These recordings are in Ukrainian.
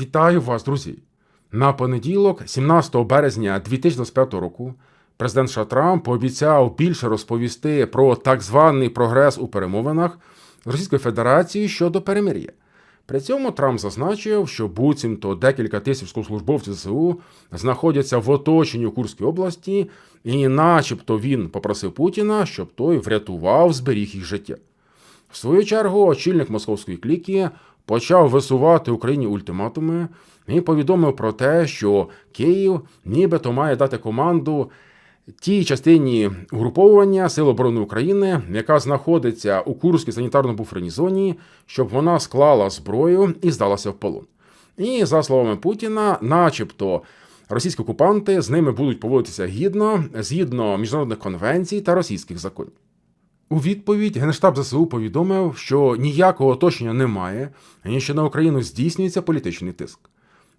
Вітаю вас, друзі! На понеділок, 17 березня 2025 року, президент США Трамп пообіцяв більше розповісти про так званий прогрес у перемовинах з Російською Федерацією щодо перемир'я. При цьому Трамп зазначив, що буцімто декілька тисяч службовців ЗСУ знаходяться в оточенні у Курській області, і начебто він попросив Путіна, щоб той врятував, зберіг їх життя. В свою чергу, очільник московської кліки почав висувати Україні ультиматуми і повідомив про те, що Київ нібито має дати команду тій частині угруповування Сил оборони України, яка знаходиться у Курській санітарно-буферній зоні, щоб вона склала зброю і здалася в полон. І за словами Путіна, начебто. Російські окупанти з ними будуть поводитися гідно згідно міжнародних конвенцій та російських законів. У відповідь Генштаб ЗСУ повідомив, що ніякого оточення немає, і що на Україну здійснюється політичний тиск.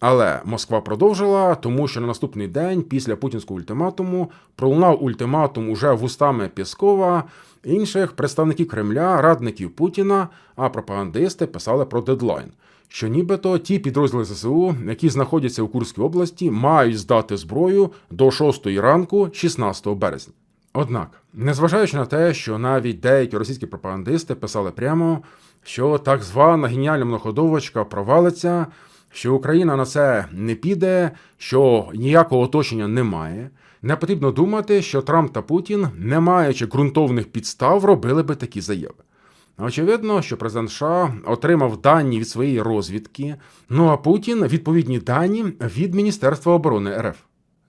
Але Москва продовжила, тому що на наступний день, після путінського ультиматуму, пролунав ультиматум уже вустами Пєскова, інших представників Кремля, радників Путіна, а пропагандисти писали про дедлайн. Що нібито ті підрозділи ЗСУ, які знаходяться у Курській області, мають здати зброю до 6 ранку, 16 березня. Однак, незважаючи на те, що навіть деякі російські пропагандисти писали прямо, що так звана геніальна многоходовочка провалиться, що Україна на це не піде, що ніякого оточення немає, не потрібно думати, що Трамп та Путін, не маючи ґрунтовних підстав, робили би такі заяви. Очевидно, що президент США отримав дані від своєї розвідки, ну а Путін відповідні дані від Міністерства оборони РФ.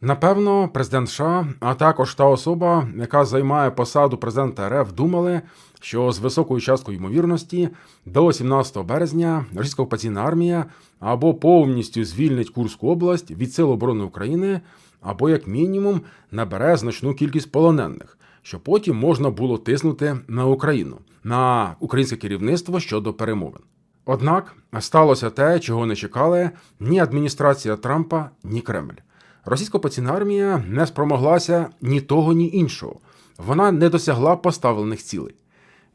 Напевно, президент США, а також та особа, яка займає посаду президента РФ, думали, що з високою часткою ймовірності до 17 березня російська окупаційна армія або повністю звільнить Курську область від Сил оборони України, або, як мінімум, набере значну кількість полонених, що потім можна було тиснути на Україну, на українське керівництво щодо перемовин. Однак сталося те, чого не чекали ні адміністрація Трампа, ні Кремль. Російська армія не спромоглася ні того, ні іншого. Вона не досягла поставлених цілей.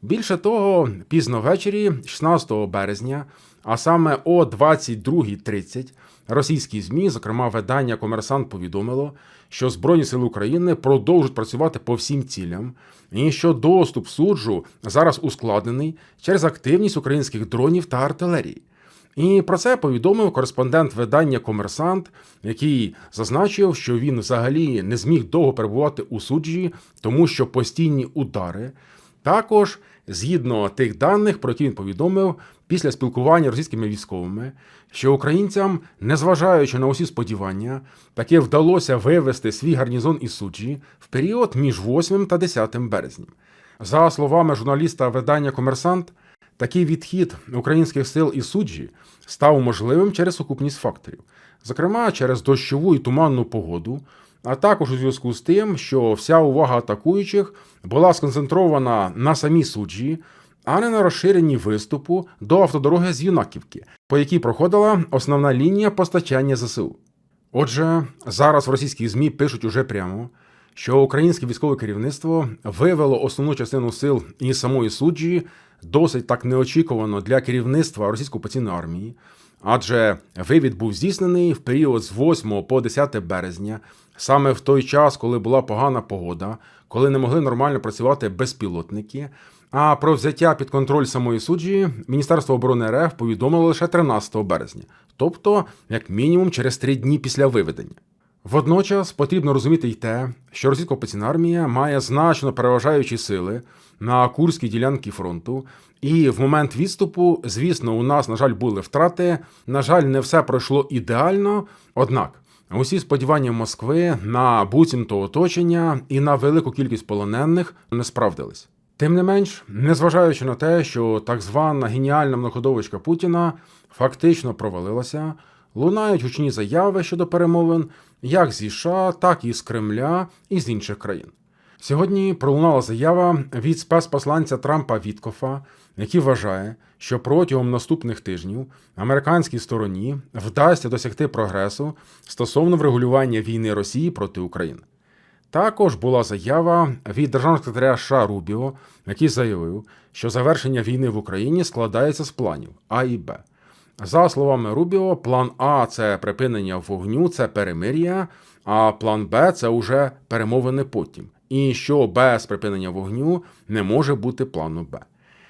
Більше того, пізно ввечері, 16 березня, а саме о 22.30, російські ЗМІ, зокрема видання Комерсант, повідомило, що Збройні сили України продовжують працювати по всім цілям, і що доступ суджу зараз ускладнений через активність українських дронів та артилерії. І про це повідомив кореспондент видання Комерсант, який зазначив, що він взагалі не зміг довго перебувати у суджі, тому що постійні удари. Також, згідно тих даних, про які він повідомив, після спілкування російськими військовими, що українцям, незважаючи на усі сподівання, таки вдалося вивести свій гарнізон із суджі в період між 8 та 10 березням. За словами журналіста видання Комерсант. Такий відхід українських сил із суджі став можливим через сукупність факторів, зокрема через дощову і туманну погоду, а також у зв'язку з тим, що вся увага атакуючих була сконцентрована на самій суджі, а не на розширенні виступу до автодороги з Юнаківки, по якій проходила основна лінія постачання ЗСУ. Отже, зараз в російських ЗМІ пишуть уже прямо, що українське військове керівництво вивело основну частину сил із самої суджі досить так неочікувано для керівництва російської окупаційної армії, адже вивід був здійснений в період з 8 по 10 березня, саме в той час, коли була погана погода, коли не могли нормально працювати безпілотники. А про взяття під контроль самої суджі Міністерство оборони РФ повідомило лише 13 березня, тобто як мінімум через три дні після виведення. Водночас потрібно розуміти й те, що російська окупаційна армія має значно переважаючі сили на Курській ділянці фронту, і в момент відступу, звісно, у нас, на жаль, були втрати. На жаль, не все пройшло ідеально. Однак усі сподівання Москви на буцімто оточення і на велику кількість полонених не справдились. Тим не менш, незважаючи на те, що так звана геніальна многоходовочка Путіна фактично провалилася, лунають гучні заяви щодо перемовин як зі США, так і з Кремля і з інших країн. Сьогодні пролунала заява від спецпосланця Трампа Віткофа, який вважає, що протягом наступних тижнів американській стороні вдасться досягти прогресу стосовно врегулювання війни Росії проти України. Також була заява від державного секретаря США Рубіо, який заявив, що завершення війни в Україні складається з планів А і Б. За словами Рубіо, план А це припинення вогню, це перемир'я, а план Б це уже перемовини потім. І що без припинення вогню не може бути плану Б.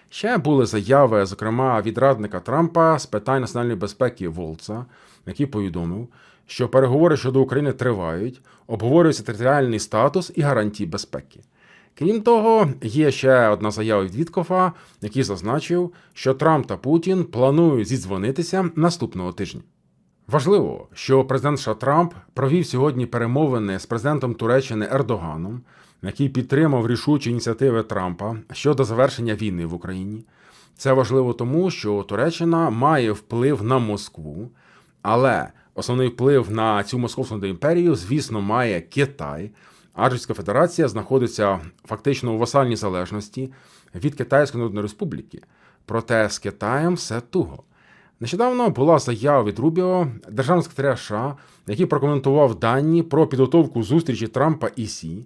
Ще були заяви, зокрема від радника Трампа з питань національної безпеки Волца, який повідомив, що переговори щодо України тривають, обговорюється територіальний статус і гарантії безпеки. Крім того, є ще одна заява від Віткофа, який зазначив, що Трамп та Путін планують зідзвонитися наступного тижня. Важливо, що президент США Трамп провів сьогодні перемовини з президентом Туреччини Ердоганом, який підтримав рішучі ініціативи Трампа щодо завершення війни в Україні. Це важливо тому, що Туреччина має вплив на Москву, але основний вплив на цю московську імперію, звісно, має Китай. А Російська Федерація знаходиться фактично у васальній залежності від Китайської Народної Республіки. Проте з Китаєм все туго. Нещодавно була заява від Рубіо, державного секретаря США, який прокоментував дані про підготовку зустрічі Трампа і Сі.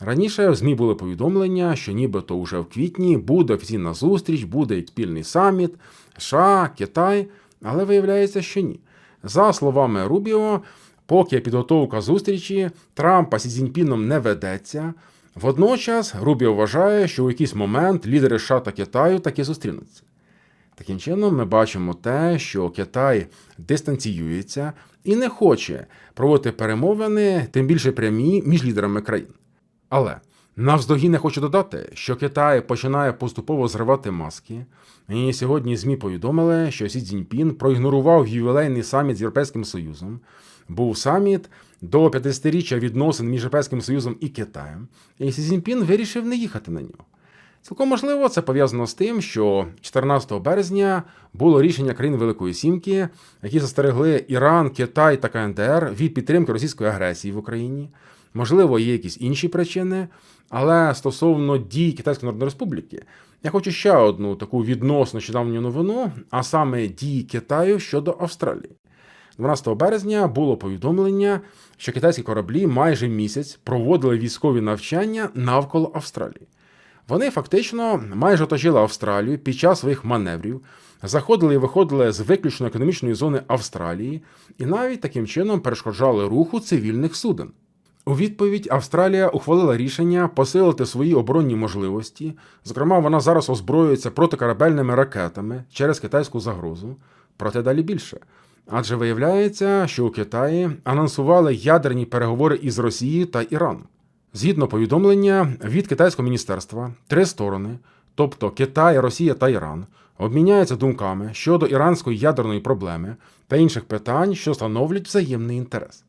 Раніше в ЗМІ були повідомлення, що нібито вже в квітні буде офіційна зустріч, буде спільний саміт, США, Китай, але виявляється, що ні. За словами Рубіо, поки підготовка зустрічі Трампа з Цзіньпіном не ведеться. Водночас Рубіо вважає, що у якийсь момент лідери США та Китаю таки зустрінуться. Таким чином, ми бачимо те, що Китай дистанціюється і не хоче проводити перемовини, тим більше прямі між лідерами країн. Але навздогін я хочу додати, що Китай починає поступово зривати маски. І сьогодні ЗМІ повідомили, що Сі Цзіньпін проігнорував ювілейний саміт з Європейським Союзом. Був саміт до 50-річчя відносин між Європейським Союзом і Китаєм, і Сі Цзіньпін вирішив не їхати на нього. Цілком можливо, це пов'язано з тим, що 14 березня було рішення країн Великої Сімки, які застерегли Іран, Китай та КНДР від підтримки російської агресії в Україні. Можливо, є якісь інші причини, але стосовно дій Китайської Народної Республіки, я хочу ще одну таку відносно нещодавню новину, а саме дії Китаю щодо Австралії. 12 березня було повідомлення, що китайські кораблі майже місяць проводили військові навчання навколо Австралії. Вони фактично майже оточили Австралію під час своїх маневрів, заходили і виходили з виключно економічної зони Австралії і навіть таким чином перешкоджали руху цивільних суден. У відповідь Австралія ухвалила рішення посилити свої оборонні можливості. Зокрема, вона зараз озброюється протикорабельними ракетами через китайську загрозу. Проте далі більше. Адже виявляється, що у Китаї анонсували ядерні переговори із Росією та Іраном. Згідно повідомлення від китайського міністерства, три сторони, тобто Китай, Росія та Іран, обміняються думками щодо іранської ядерної проблеми та інших питань, що становлять взаємний інтерес.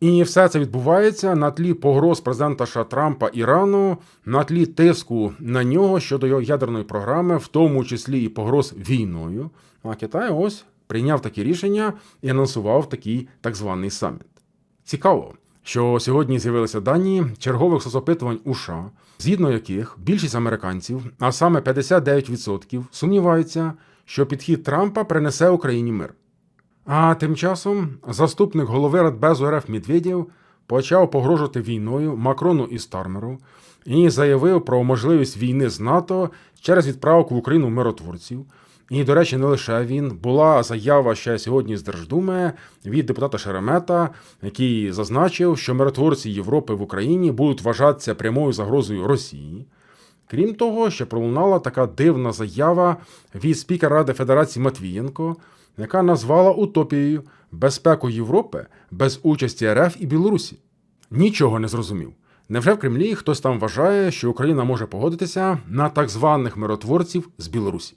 І все це відбувається на тлі погроз президента США Трампа Ірану, на тлі тиску на нього щодо його ядерної програми, в тому числі і погроз війною. А Китай ось прийняв такі рішення і анонсував такий так званий саміт. Цікаво, що сьогодні з'явилися дані чергових соцопитувань у США, згідно яких більшість американців, а саме 59%, сумніваються, що підхід Трампа принесе Україні мир. А тим часом заступник голови Радбезу РФ Медведєв почав погрожувати війною Макрону і Стармеру і заявив про можливість війни з НАТО через відправку в Україну миротворців. І, до речі, не лише він. Була заява ще сьогодні з Держдуми від депутата Шеремета, який зазначив, що миротворці Європи в Україні будуть вважатися прямою загрозою Росії. Крім того, ще пролунала така дивна заява від спікера Ради Федерації Матвієнко, яка назвала утопією безпеку Європи без участі РФ і Білорусі. Нічого не зрозумів. Невже в Кремлі хтось там вважає, що Україна може погодитися на так званих миротворців з Білорусі?